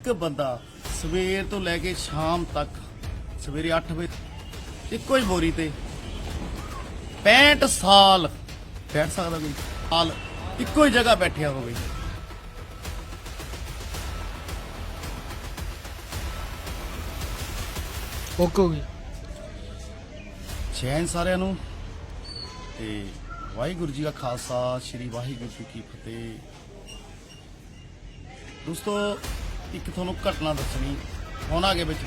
ਇੱਕ ਬੰਦਾ ਸਵੇਰ ਤੋਂ ਲੈ ਕੇ ਸ਼ਾਮ ਤੱਕ ਸਵੇਰੇ 8 ਵਜੇ ਇੱਕੋ ਹੀ ਬੋਰੀ ਤੇ 65 ਸਾਲ ਬੈਠ ਸਕਦਾ ਕੋਈ? ਸਾਲ ਇੱਕੋ ਹੀ ਜਗ੍ਹਾ ਬੈਠਿਆ ਹੋਵੇ। ਓਕੇ ਹੋ ਗਿਆ ਜੈਨ ਸਾਰਿਆਂ ਨੂੰ ਤੇ ਵਾਹਿਗੁਰੂ ਜੀ ਕਾ ਖਾਲਸਾ ਸ੍ਰੀ ਵਾਹਿਗੁਰੂ ਜੀ ਕੀ ਫਤਿਹ। ਦੋਸਤੋ ਇੱਕ ਤੁਹਾਨੂੰ ਘਟਨਾ ਦੱਸਣੀ ਹੁਣ ਆਗੇ ਵਿੱਚ।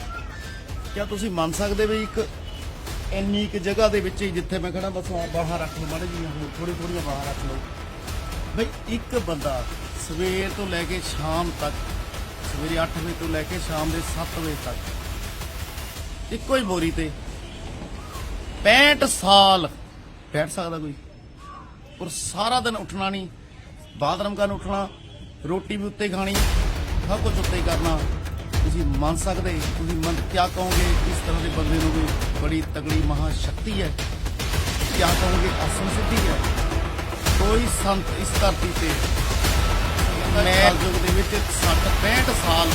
ਕਿਆ ਤੁਸੀਂ ਮੰਨ ਸਕਦੇ ਵੀ ਇੱਕ ਇੰਨੀ ਇੱਕ ਜਗ੍ਹਾ ਦੇ ਵਿੱਚ ਹੀ ਜਿੱਥੇ ਮੈਂ ਖੜਾ ਬਸ ਆਹ ਬਾਹਰ ਰੱਖ ਲਓ, ਮਾੜੇ ਜੀ ਹੋਰ ਥੋੜੀ ਥੋੜੀਆਂ ਬਾਹਰ ਰੱਖ ਲਓ। ਬਈ ਇੱਕ ਬੰਦਾ ਸਵੇਰ ਤੋਂ ਲੈ ਕੇ ਸ਼ਾਮ ਤੱਕ, ਸਵੇਰੇ 8 ਵਜੇ ਤੋਂ ਲੈ ਕੇ ਸ਼ਾਮ ਦੇ 7 ਵਜੇ ਤੱਕ ਇੱਕੋ ਹੀ ਬੋਰੀ ਤੇ 65 ਸਾਲ ਬੈਠ ਸਕਦਾ ਕੋਈ ਔਰ ਸਾਰਾ ਦਿਨ ਉੱਠਣਾ ਨਹੀਂ, ਬਾਥਰੂਮ ਕਰਨ ਉੱਠਣਾ, ਰੋਟੀ ਵੀ ਉੱਤੇ ਖਾਣੀ ਸਭ ਕੁਝ ਉੱਤੇ ਹੀ ਕਰਨਾ। ਤੁਸੀਂ ਮੰਨ ਸਕਦੇ, ਤੁਸੀਂ ਮੰਨ ਕਿਆ ਕਹੋਗੇ? ਇਸ ਤਰ੍ਹਾਂ ਦੇ ਬੰਦੇ ਨੂੰ ਵੀ ਬੜੀ ਤਗੜੀ ਮਹਾ ਸ਼ਕਤੀ ਹੈ। ਕਿਆ ਕਹੋਗੇ? ਅਸਮ ਸਿੱਧੀ ਹੈ। ਕੋਈ ਸੰਤ ਇਸ ਧਰਤੀ ਤੇ ਮੈਂ ਯੁੱਗ ਦੇ ਵਿੱਚ 60 65 ਸਾਲ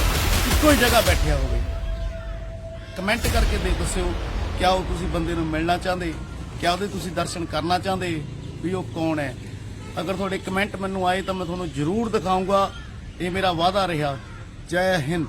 ਇੱਕੋ ਹੀ ਜਗ੍ਹਾ ਬੈਠਿਆ ਹੋਵੇ। ਕਮੈਂਟ ਕਰਕੇ ਦੇ ਦੱਸਿਓ, ਕਿਆ ਉਹ ਤੁਸੀਂ ਬੰਦੇ ਨੂੰ ਮਿਲਣਾ ਚਾਹੁੰਦੇ? ਕਿਆ ਉਹਦੇ ਤੁਸੀਂ ਦਰਸ਼ਨ ਕਰਨਾ ਚਾਹੁੰਦੇ? ਵੀ ਉਹ ਕੌਣ ਹੈ? ਅਗਰ ਤੁਹਾਡੇ ਕਮੈਂਟ ਮੈਨੂੰ ਆਏ ਤਾਂ ਮੈਂ ਤੁਹਾਨੂੰ ਜ਼ਰੂਰ ਦਿਖਾਊਂਗਾ। ਇਹ ਮੇਰਾ ਵਾਅਦਾ ਰਿਹਾ। ਜੈ ਹਿੰਦ।